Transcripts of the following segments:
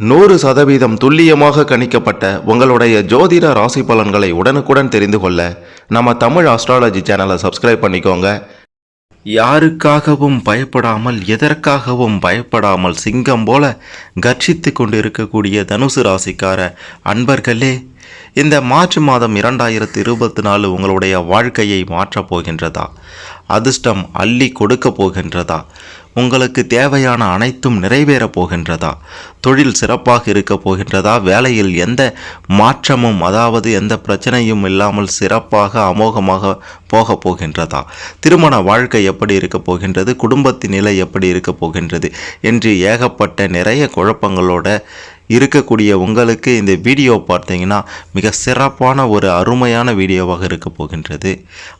நூறு சதவீதம் துல்லியமாக கணிக்கப்பட்ட உங்களுடைய ஜோதிட ராசி பலன்களை உடனுக்குடன் தெரிந்து கொள்ள நம்ம தமிழ் ஆஸ்ட்ராலஜி சேனலை சப்ஸ்கிரைப் பண்ணிக்கோங்க. யாருக்காகவும் பயப்படாமல் எதற்காகவும் பயப்படாமல் சிங்கம் போல கர்ஷித்து கொண்டு இருக்கக்கூடிய தனுசு ராசிக்கார அன்பர்களே இந்த மார்ச் மாதம் இரண்டாயிரத்தி இருபத்தி நாலு உங்களுடைய வாழ்க்கையை மாற்றப் போகின்றதா? அதிர்ஷ்டம் அள்ளி கொடுக்க போகின்றதா? உங்களுக்கு தேவையான அனைத்தும் நிறைவேறப் போகின்றதா? தொழில் சிறப்பாக இருக்க போகின்றதா? வேலையில் எந்த மாற்றமும் அதாவது எந்த பிரச்சனையும் இல்லாமல் சிறப்பாக அமோகமாக போக போகின்றதா? திருமண வாழ்க்கை எப்படி இருக்க போகின்றது? குடும்பத்தின் நிலை எப்படி இருக்க போகின்றது? என்று ஏகப்பட்ட நிறைய குழப்பங்களோட இருக்கக்கூடிய உங்களுக்கு இந்த வீடியோ பார்த்தீங்கன்னா மிக சிறப்பான ஒரு அருமையான வீடியோவாக இருக்க போகின்றது.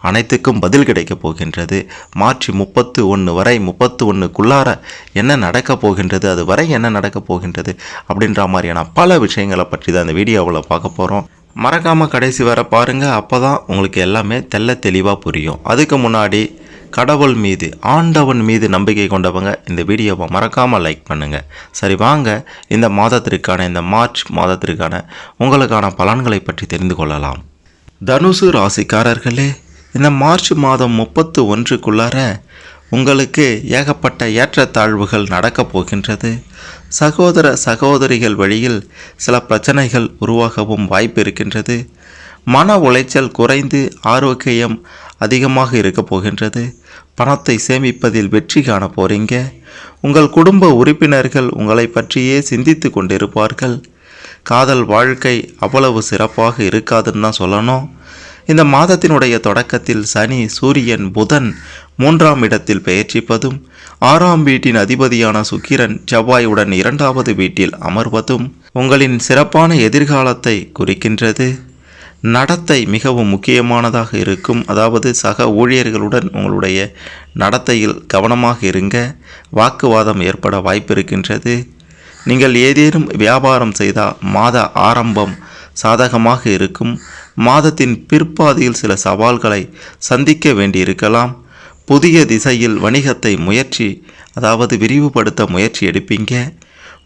அனைத்துக்கும் பதில் கிடைக்க போகின்றது. மார்ச் முப்பத்து ஒன்று வரை முப்பத்து ஒன்றுக்குள்ளார என்ன நடக்க போகின்றது அது வரை என்ன நடக்க போகின்றது அப்படின்ற மாதிரியான பல விஷயங்களை பற்றி தான் இந்த வீடியோவில் பார்க்க போகிறோம் மறக்காமல் கடைசி வர பாருங்கள் அப்போ தான் உங்களுக்கு எல்லாமே தெள்ள தெளிவாக புரியும். அதுக்கு முன்னாடி கடவுள் மீது ஆண்டவன் மீது நம்பிக்கை கொண்டவங்க இந்த வீடியோவை மறக்காமல் லைக் பண்ணுங்கள் சரி வாங்க இந்த மாதத்திற்கான இந்த மார்ச் மாதத்திற்கான உங்களுக்கான பலன்களை பற்றி தெரிந்து கொள்ளலாம். தனுசு ராசிக்காரர்களே இந்த மார்ச் மாதம் முப்பத்து ஒன்றுக்குள்ளார உங்களுக்கு ஏகப்பட்ட ஏற்றத்தாழ்வுகள் நடக்கப் போகின்றது. சகோதர சகோதரிகள் வழியில் சில பிரச்சனைகள் உருவாகவும் வாய்ப்பு இருக்கின்றது. மன உளைச்சல் குறைந்து ஆரோக்கியம் அதிகமாக இருக்க போகின்றது. பணத்தை சேமிப்பதில் வெற்றி காண போறீங்க. உங்கள் குடும்ப உறுப்பினர்கள் உங்களை பற்றியே சிந்தித்து கொண்டிருப்பார்கள். காதல் வாழ்க்கை அவ்வளவு சிறப்பாக இருக்காதுன்னு தான் சொல்லணும். இந்த மாதத்தினுடைய தொடக்கத்தில் சனி சூரியன் புதன் மூன்றாம் இடத்தில் பெயர்ச்சிப்பதும் ஆறாம் வீட்டின் அதிபதியான சுக்கிரன் செவ்வாயுடன் இரண்டாவது வீட்டில் அமர்வதும் உங்களின் சிறப்பான எதிர்காலத்தை குறிக்கின்றது. நடத்தை மிகவும் முக்கியமானதாக இருக்கும். அதாவது சக ஊழியர்களுடன் உங்களுடைய நடத்தையில் கவனமாக இருங்க. வாக்குவாதம் ஏற்பட வாய்ப்பு இருக்கின்றது நீங்கள் ஏதேனும் வியாபாரம் செய்தால் மாத ஆரம்பம் சாதகமாக இருக்கும். மாதத்தின் பிற்பாதியில் சில சவால்களை சந்திக்க வேண்டியிருக்கலாம். புதிய திசையில் வணிகத்தை முயற்சி அதாவது விரிவுபடுத்த முயற்சி எடுப்பீங்க.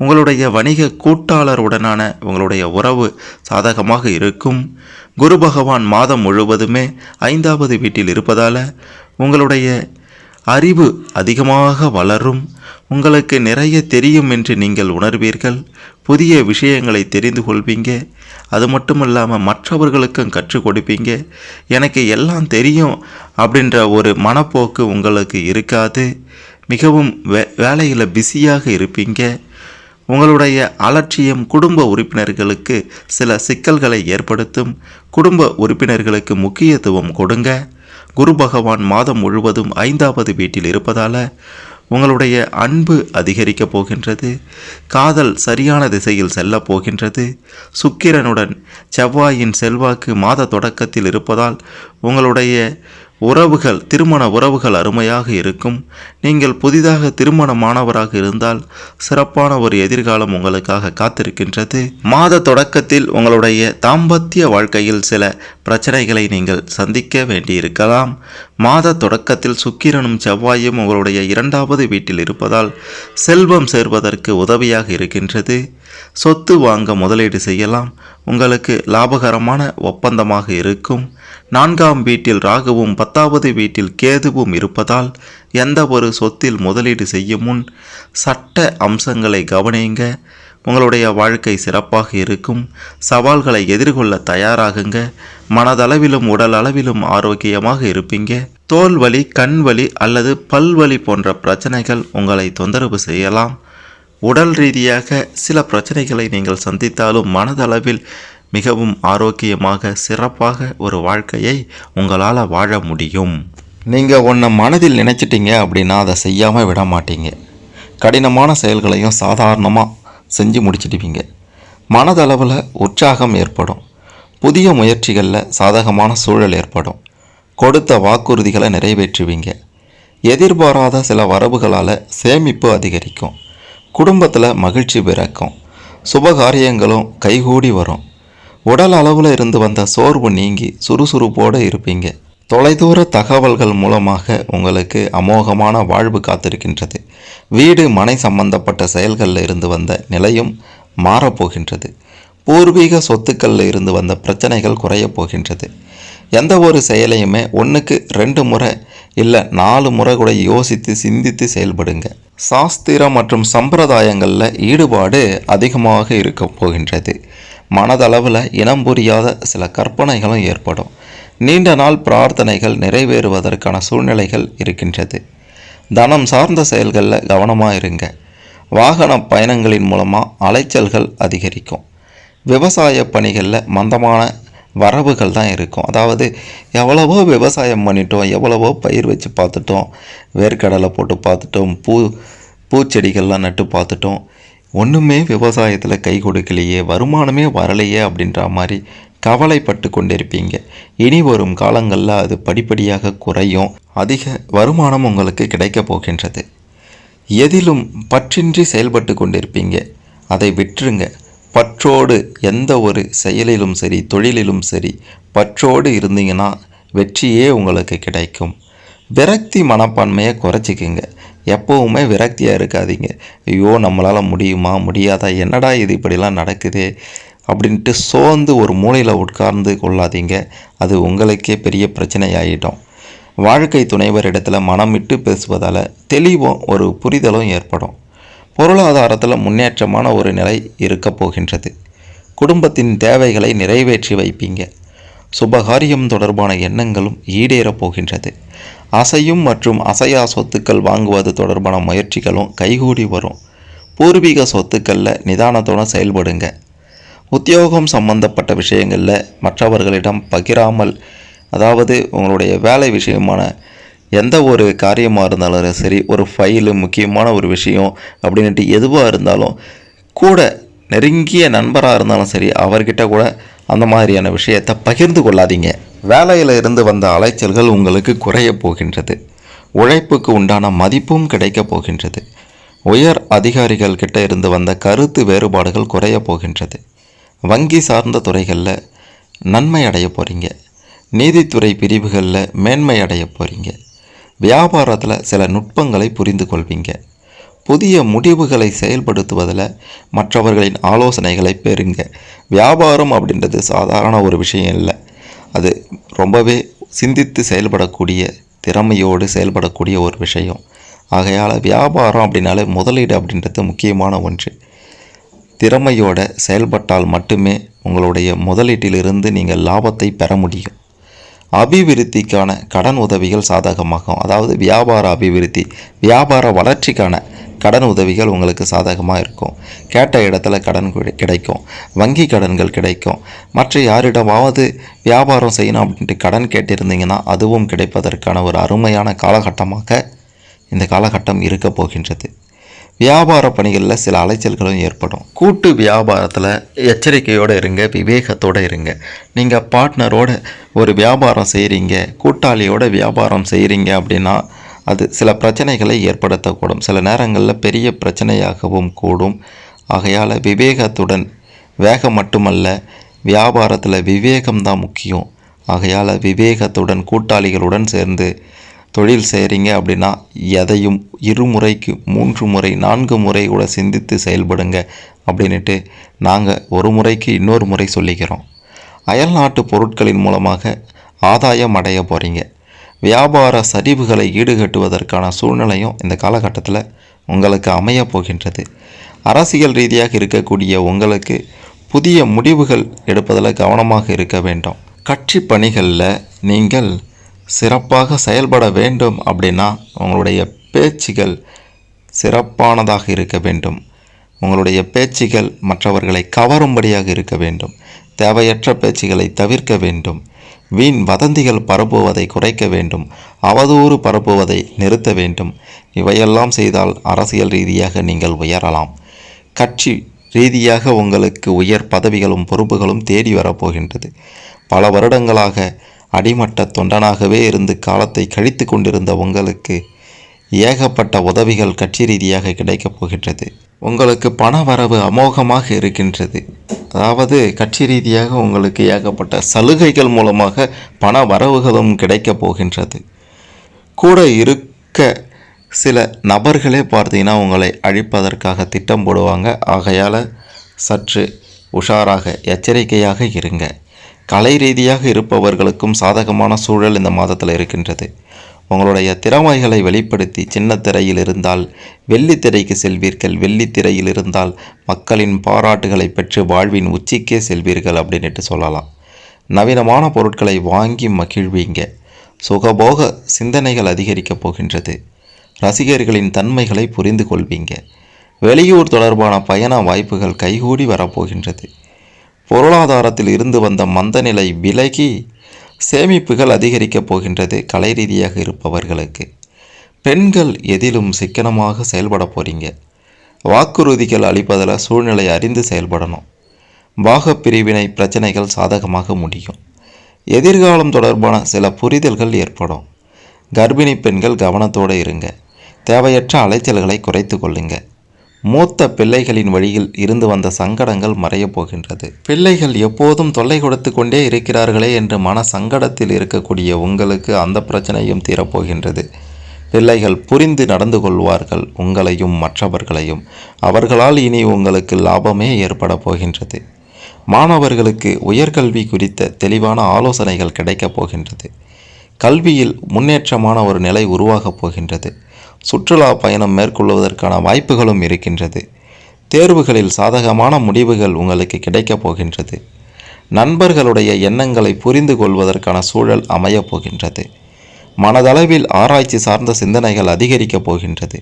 உங்களுடைய வணிக கூட்டாளருடனான உங்களுடைய உறவு சாதகமாக இருக்கும். குரு பகவான் மாதம் முழுவதுமே ஐந்தாவது வீட்டில் இருப்பதால் உங்களுடைய அறிவு அதிகமாக வளரும். உங்களுக்கு நிறைய தெரியும் என்று நீங்கள் உணர்வீர்கள். புதிய விஷயங்களை தெரிந்து கொள்வீங்க. அது மட்டும் இல்லாமல் மற்றவர்களுக்கும் கற்றுக் கொடுப்பீங்க. எனக்கு எல்லாம் தெரியும் அப்படின்ற ஒரு மனப்போக்கு உங்களுக்கு இருக்காது. மிகவும் வே வேலையில் பிஸியாக இருப்பீங்க. உங்களுடைய அலட்சியம் குடும்ப உறுப்பினர்களுக்கு சில சிக்கல்களை ஏற்படுத்தும். குடும்ப உறுப்பினர்களுக்கு முக்கியத்துவம் கொடுங்க. குரு பகவான் மாதம் முழுவதும் ஐந்தாவது வீட்டில் இருப்பதால் உங்களுடைய அன்பு அதிகரிக்கப் போகின்றது. காதல் சரியான திசையில் செல்லப் போகின்றது. சுக்கிரனுடன் செவ்வாயின் செல்வாக்கு மாத தொடக்கத்தில் இருப்பதால் உங்களுடைய உறவுகள் திருமண உறவுகள் அருமையாக இருக்கும். நீங்கள் புதிதாக திருமணமானவராக இருந்தால் சிறப்பான ஒரு எதிர்காலம் உங்களுக்காக காத்திருக்கின்றது. மாத தொடக்கத்தில் உங்களுடைய தாம்பத்திய வாழ்க்கையில் சில பிரச்சனைகளை நீங்கள் சந்திக்க வேண்டியிருக்கலாம். மாத தொடக்கத்தில் சுக்கிரனும் செவ்வாயும் உங்களுடைய இரண்டாவது வீட்டில் இருப்பதால் செல்வம் சேர்வதற்கு உதவியாக இருக்கின்றது. சொத்து வாங்க முதலீடு செய்யலாம். உங்களுக்கு லாபகரமான ஒப்பந்தமாக இருக்கும். நான்காம் வீட்டில் ராகுவும் பத்தாவது வீட்டில் கேதுவும் இருப்பதால் எந்த ஒரு சொத்தில் முதலீடு செய்யும் முன் சட்ட அம்சங்களை கவனியுங்க. உங்களுடைய வாழ்க்கை சிறப்பாக இருக்கும். சவால்களை எதிர்கொள்ள தயாராகுங்க. மனதளவிலும் உடல் அளவிலும் ஆரோக்கியமாக இருப்பீங்க. தோல் வலி கண் வலி அல்லது பல்வலி போன்ற பிரச்சனைகள் உங்களை தொந்தரவு செய்யலாம். உடல் ரீதியாக சில பிரச்சனைகளை நீங்கள் சந்தித்தாலும் மனதளவில் மிகவும் ஆரோக்கியமாக சிறப்பாக ஒரு வாழ்க்கையை உங்களால் வாழ முடியும். நீங்கள் ஒன்றை மனதில் நினச்சிட்டிங்க அப்படின்னா அதை செய்யாமல் விட மாட்டீங்க. கடினமான செயல்களையும் சாதாரணமாக செஞ்சு முடிச்சிடுவீங்க. மனதளவில் உற்சாகம் ஏற்படும். புதிய முயற்சிகளில் சாதகமான சூழல் ஏற்படும். கொடுத்த வாக்குறுதிகளை நிறைவேற்றுவீங்க. எதிர்பாராத சில வரவுகளால் சேமிப்பு அதிகரிக்கும். குடும்பத்தில் மகிழ்ச்சி பிறக்கும். சுபகாரியங்களும் கைகூடி வரும். உடல் அளவில் இருந்து வந்த சோர்வு நீங்கி சுறுசுறுப்போடு இருப்பீங்க. தொலைதூர தகவல்கள் மூலமாக உங்களுக்கு அமோகமான வாழ்வு காத்திருக்கின்றது. வீடு மனை சம்பந்தப்பட்ட செயல்களில் இருந்து வந்த நிலையும் மாறப்போகின்றது. பூர்வீக சொத்துக்களில் இருந்து வந்த பிரச்சனைகள் குறையப் போகின்றது. எந்த ஒரு செயலையுமே ஒன்றுக்கு ரெண்டு முறை இல்லை நாலு முறை கூட யோசித்து சிந்தித்து செயல்படுங்க. சாஸ்திரம் மற்றும் சம்பிரதாயங்களில் ஈடுபாடு அதிகமாக இருக்க போகின்றது. மனதளவில் இனம் புரியாத சில கற்பனைகளும் ஏற்படும். நீண்ட நாள் பிரார்த்தனைகள் நிறைவேறுவதற்கான சூழ்நிலைகள் இருக்கின்றது. தனம் சார்ந்த செயல்களில் கவனமாக இருங்க. வாகன பயணங்களின் மூலமாக அலைச்சல்கள் அதிகரிக்கும். விவசாய பணிகளில் மந்தமான வரவுகள் தான் இருக்கும். அதாவது எவ்வளவோ விவசாயம் பண்ணிட்டோம் எவ்வளவோ பயிர் வச்சு பார்த்துட்டோம் வேர்க்கடலை போட்டு பார்த்துட்டோம் பூ பூச்செடிகள்லாம் நட்டு பார்த்துட்டோம். ஒன்றுமே விவசாயத்தில் கை கொடுக்கலையே வருமானமே வரலையே அப்படின்ற மாதிரி கவலைப்பட்டு கொண்டிருப்பீங்க. இனி வரும் காலங்களில் அது படிப்படியாக குறையும். அதிக வருமானம் உங்களுக்கு கிடைக்கப் போகின்றது. எதிலும் பற்றின்றி செயல்பட்டு கொண்டிருப்பீங்க. அதை விட்டுருங்க. பற்றோடு எந்த ஒரு செயலிலும் சரி தொழிலிலும் சரி பற்றோடு இருந்தீங்கன்னா வெற்றியே உங்களுக்கு கிடைக்கும். விரக்தி மனப்பான்மையை குறைச்சிக்கிங்க. எப்போவுமே விரக்தியாக இருக்காதீங்க. ஐயோ நம்மளால் முடியுமா? முடியாதா? என்னடா இது இப்படிலாம் நடக்குதே? அப்படின்ட்டு சோர்ந்து ஒரு மூலையில் உட்கார்ந்து கொள்ளாதீங்க. அது உங்களுக்கே பெரிய பிரச்சனையாகிட்டோம் வாழ்க்கை துணைவரிடத்தில் மனம் விட்டு பேசுவதால் தெளிவும் ஒரு புரிதலும் ஏற்படும். பொருளாதாரத்தில் முன்னேற்றமான ஒரு நிலை இருக்கப் போகின்றது. குடும்பத்தின் தேவைகளை நிறைவேற்றி வைப்பீங்க. சுபகாரியம் தொடர்பான எண்ணங்களும் ஈடேறப் போகின்றது. அசையும் மற்றும் அசையா சொத்துக்கள் வாங்குவது தொடர்பான முயற்சிகளும் கைகூடி வரும். பூர்வீக சொத்துக்களில் நிதானத்தோட செயல்படுங்க. உத்தியோகம் சம்பந்தப்பட்ட விஷயங்களில் மற்றவர்களிடம் பகிராமல் அதாவது உங்களுடைய வேலை விஷயமான எந்த ஒரு காரியமாக இருந்தாலும் சரி ஒரு ஃபைலு முக்கியமான ஒரு விஷயம் அப்படின்ட்டு எதுவாக இருந்தாலும் கூட நெருங்கிய நண்பராக இருந்தாலும் சரி அவர்கிட்ட கூட அந்த மாதிரியான விஷயத்தை பகிர்ந்து கொள்ளாதீங்க. வேலையில் இருந்து வந்த அலைச்சல்கள் உங்களுக்கு குறையப் போகின்றது. உழைப்புக்கு உண்டான மதிப்பும் கிடைக்கப் போகின்றது. உயர் அதிகாரிகள் கிட்ட இருந்து வந்த கருத்து வேறுபாடுகள் குறையப் போகின்றது. வங்கி சார்ந்த துறைகளில் நன்மை அடைய போகிறீங்க நீதித்துறை பிரிவுகளில் மேன்மை அடைய போகிறீங்க வியாபாரத்தில் சில நுட்பங்களை புரிந்து கொள்வீங்க புதிய முடிவுகளை செயல்படுத்துவதில் மற்றவர்களின் ஆலோசனைகளை பெறுங்க. வியாபாரம் அப்படின்றது சாதாரண ஒரு விஷயம் இல்லை. அது ரொம்பவே சிந்தித்து செயல்படக்கூடிய திறமையோடு செயல்படக்கூடிய ஒரு விஷயம். ஆகையால் வியாபாரம் அப்படின்னாலே முதலீடு அப்படின்றது முக்கியமான ஒன்று. திறமையோட செயல்பட்டால் மட்டுமே உங்களுடைய முதலீட்டிலிருந்து நீங்கள் லாபத்தை பெற முடியும். அபிவிருத்திக்கான கடன் உதவிகள் சாதகமாகும். அதாவது வியாபார அபிவிருத்தி வியாபார வளர்ச்சிக்கான கடன் உதவிகள் உங்களுக்கு சாதகமாக இருக்கும். கேட்ட இடத்துல கடன் கிடை- கிடைக்கும். வங்கி கடன்கள் கிடைக்கும். மற்ற யாரிடமாவது வியாபாரம் செய்யணும் அப்படின்ட்டு கடன் கேட்டிருந்தீங்கன்னா அதுவும் கிடைப்பதற்கான ஒரு அருமையான காலகட்டமாக இந்த காலகட்டம் இருக்க போகின்றது. வியாபார பணிகளில் சில அலைச்சல்களும் ஏற்படும். கூட்டு வியாபாரத்தில் எச்சரிக்கையோடு இருங்க விவேகத்தோடு இருங்க. நீங்கள் பார்ட்னரோட ஒரு வியாபாரம் செய்கிறீங்க கூட்டாளியோட வியாபாரம் செய்கிறீங்க அப்படின்னா அது சில பிரச்சனைகளை ஏற்படுத்தக்கூடும். சில நேரங்களில் பெரிய பிரச்சனையாகவும் கூடும். ஆகையால் விவேகத்துடன் வேகம் மட்டுமல்ல வியாபாரத்தில் விவேகம்தான் முக்கியம். ஆகையால் விவேகத்துடன் கூட்டாளிகளுடன் சேர்ந்து தொழில் செய்கிறீங்க அப்படின்னா எதையும் இருமுறைக்கு மூன்று முறை நான்கு முறை கூட சிந்தித்து செயல்படுங்க அப்படின்ட்டு நாங்கள் ஒரு முறைக்கு இன்னொரு முறை சொல்லிக்கிறோம். அயல்நாட்டு பொருட்களின் மூலமாக ஆதாயம் அடைய போகிறீங்க வியாபார சரிவுகளை ஈடுகட்டுவதற்கான சூழ்நிலையும் இந்த காலகட்டத்தில் உங்களுக்கு அமைய போகின்றது. அரசியல் ரீதியாக இருக்கக்கூடிய உங்களுக்கு புதிய முடிவுகள் எடுப்பதில் கவனமாக இருக்க வேண்டும். கட்சி பணிகளில் நீங்கள் சிறப்பாக செயல்பட வேண்டும் அப்படின்னா உங்களுடைய பேச்சுகள் சிறப்பானதாக இருக்க வேண்டும். உங்களுடைய பேச்சுகள் மற்றவர்களை கவரும்படியாக இருக்க வேண்டும். தேவையற்ற பேச்சுகளை தவிர்க்க வேண்டும். வீண் வதந்திகள் பரப்புவதை குறைக்க வேண்டும். அவதூறு பரப்புவதை நிறுத்த வேண்டும். இவையெல்லாம் செய்தால் அரசியல் ரீதியாக நீங்கள் உயரலாம். கட்சி ரீதியாக உங்களுக்கு உயர் பதவிகளும் பொறுப்புகளும் தேடி வரப்போகின்றது. பல வருடங்களாக அடிமட்ட தொண்டனாகவே இருந்து காலத்தை கழித்து கொண்டிருந்த உங்களுக்கு ஏகப்பட்ட உதவிகள் கட்சி ரீதியாக கிடைக்கப் போகின்றது. உங்களுக்கு பண வரவு அமோகமாக இருக்கின்றது. அதாவது கட்சி ரீதியாக உங்களுக்கு ஏகப்பட்ட சலுகைகள் மூலமாக பண வரவுகளும் கிடைக்கப் போகின்றது. கூட இருக்க சில நபர்களே பார்த்தீங்கன்னா உங்களை அழிப்பதற்காக திட்டம் போடுவாங்க. ஆகையால் சற்று உஷாராக எச்சரிக்கையாக இருங்க. கலை ரீதியாக இருப்பவர்களுக்கும் சாதகமான சூழல் இந்த மாதத்தில் இருக்கின்றது. உங்களுடைய திறமைகளை வெளிப்படுத்தி சின்ன திரையில் இருந்தால் வெள்ளித்திரைக்கு செல்வீர்கள். வெள்ளித்திரையில் இருந்தால் மக்களின் பாராட்டுகளை பெற்று வாழ்வின் உச்சிக்கே செல்வீர்கள் அப்படின்ட்டு சொல்லலாம். நவீனமான பொருட்களை வாங்கி மகிழ்வீங்க. சுகபோக சிந்தனைகள் அதிகரிக்கப் போகின்றது. ரசிகர்களின் தன்மைகளை புரிந்து கொள்வீங்க வெளியூர் தொடர்பான பயண வாய்ப்புகள் கைகூடி வரப்போகின்றது. பொருளாதாரத்தில் இருந்து வந்த மந்தநிலை விலகி சேமிப்புகள் அதிகரிக்கப் போகின்றது கலை ரீதியாக இருப்பவர்களுக்கு. பெண்கள் எதிலும் சிக்கனமாக செயல்பட போகிறீங்க வாக்குறுதிகள் அளிப்பதில் சூழ்நிலை அறிந்து செயல்படணும். பாகப்பிரிவினை பிரச்சனைகள் சாதகமாக முடியும். எதிர்காலம் தொடர்பான சில புரிதல்கள் ஏற்படும். கர்ப்பிணி பெண்கள் கவனத்தோடு இருங்க. தேவையற்ற அலைச்சல்களை குறைத்து கொள்ளுங்கள் மூத்த பிள்ளைகளின் வழியில் இருந்து வந்த சங்கடங்கள் மறையப் போகின்றது. பிள்ளைகள் எப்போதும் தொல்லை கொடுத்து கொண்டே இருக்கிறார்களே என்று மன சங்கடத்தில் இருக்கக்கூடிய உங்களுக்கு அந்த பிரச்சனையும் தீரப்போகின்றது. பிள்ளைகள் புரிந்து நடந்து கொள்வார்கள் உங்களையும் மற்றவர்களையும். அவர்களால் இனி உங்களுக்கு லாபமே ஏற்பட போகின்றது. மாணவர்களுக்கு உயர்கல்வி குறித்த தெளிவான ஆலோசனைகள் கிடைக்கப் போகின்றது. கல்வியில் முன்னேற்றமான ஒரு நிலை உருவாகப் போகின்றது. சுற்றுலா பயணம் மேற்கொள்வதற்கான வாய்ப்புகளும் இருக்கின்றது. தேர்வுகளில் சாதகமான முடிவுகள் உங்களுக்கு கிடைக்கப் போகின்றது. நண்பர்களுடைய எண்ணங்களை புரிந்து கொள்வதற்கான சூழல் அமையப் போகின்றது. மனதளவில் ஆராய்ச்சி சார்ந்த சிந்தனைகள் அதிகரிக்கப் போகின்றது.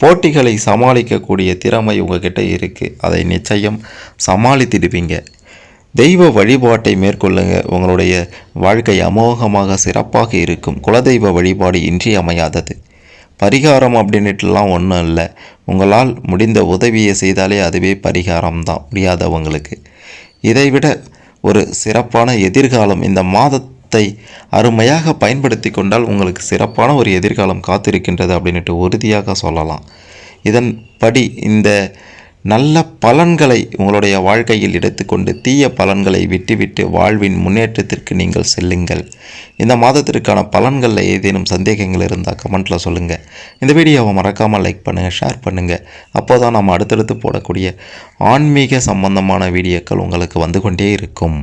போட்டிகளை சமாளிக்கக்கூடிய திறமை உங்ககிட்ட இருக்குது அதை நிச்சயம் சமாளித்திடுவீங்க. தெய்வ வழிபாட்டை மேற்கொள்ளுங்க. உங்களுடைய வாழ்க்கை அமோகமாக சிறப்பாக இருக்கும். குலதெய்வ வழிபாடு இன்றியமையாதது பரிகாரம் அப்படின்ட்டுலாம் ஒன்றும் இல்லை. உங்களால் முடிந்த உதவியை செய்தாலே அதுவே பரிகாரம் தான் முடியாதவங்களுக்கு. இதைவிட ஒரு சிறப்பான எதிர்காலம் இந்த மாதத்தை அருமையாக பயன்படுத்தி கொண்டால் உங்களுக்கு சிறப்பான ஒரு எதிர்காலம் காத்திருக்கின்றது அப்படின்ட்டு உறுதியாக சொல்லலாம். இதன்படி இந்த நல்ல பலன்களை உங்களுடைய வாழ்க்கையில் எடுத்துக்கொண்டு தீய பலன்களை விட்டுவிட்டு வாழ்வின் முன்னேற்றத்திற்கு நீங்கள் செல்லுங்கள். இந்த மாதத்திற்கான பலன்களில் ஏதேனும் சந்தேகங்கள் இருந்தால் கமெண்ட்டில் சொல்லுங்கள் இந்த வீடியோவை மறக்காமல் லைக் பண்ணுங்கள் ஷேர் பண்ணுங்கள் அப்போ தான் நம்ம அடுத்தடுத்து போடக்கூடிய ஆன்மீக சம்பந்தமான வீடியோக்கள் உங்களுக்கு வந்து கொண்டே இருக்கும்.